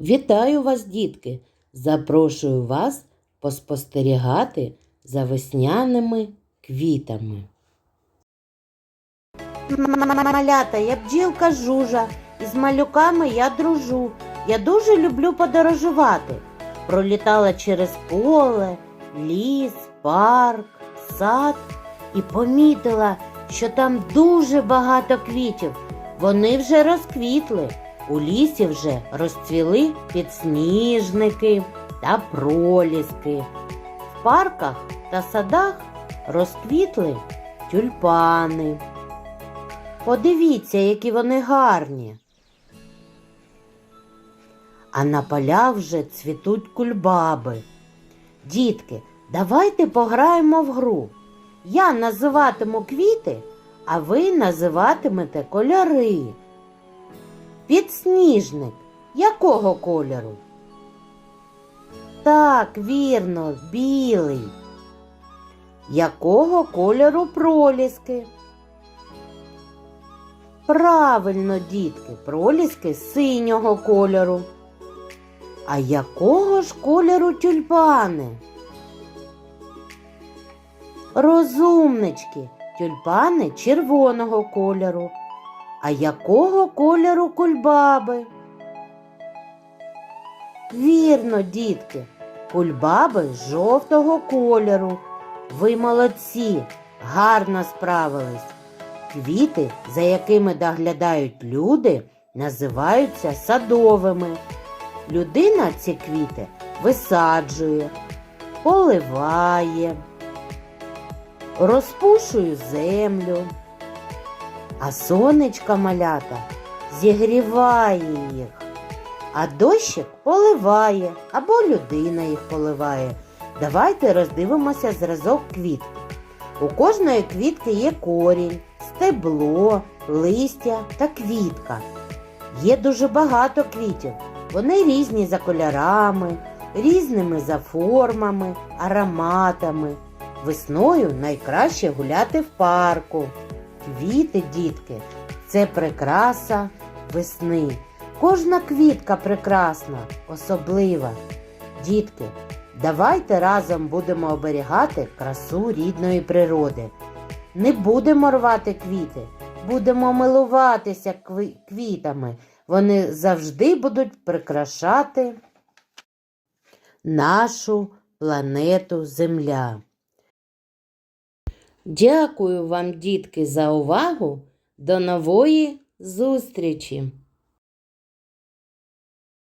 Вітаю вас, дітки! Запрошую вас поспостерігати за весняними квітами. Малята, я бджілка жужа, і з малюками я дружу. Я дуже люблю подорожувати. Пролітала через поле, ліс, парк, сад і помітила, що там дуже багато квітів. Вони вже розквітли. У лісі вже розцвіли підсніжники та проліски. В парках та садах розквітли тюльпани. Подивіться, які вони гарні. А на полях вже цвітуть кульбаби. Дітки, давайте пограємо в гру. Я називатиму квіти, а ви називатимете кольори. Підсніжник якого кольору? Так, вірно, білий. Якого кольору проліски? Правильно, дітки, проліски синього кольору. А якого ж кольору тюльпани? Розумнички, тюльпани червоного кольору. А якого кольору кульбаби? Вірно, дітки, кульбаби жовтого кольору. Ви молодці, гарно справились. Квіти, за якими доглядають люди, називаються садовими. Людина ці квіти висаджує, поливає, розпушує землю. А сонечка малята зігріває їх, а дощик поливає або людина їх поливає. Давайте роздивимося зразок квітки. У кожної квітки є корінь, стебло, листя та квітка. Є дуже багато квітів. Вони різні за кольорами, різними за формами, ароматами. Весною найкраще гуляти в парку. Квіти, дітки, це прикраса весни. Кожна квітка прекрасна, особлива. Дітки, давайте разом будемо оберігати красу рідної природи. Не будемо рвати квіти, будемо милуватися квітами. Вони завжди будуть прикрашати нашу планету Земля. Дякую вам, дітки, за увагу. До нової зустрічі!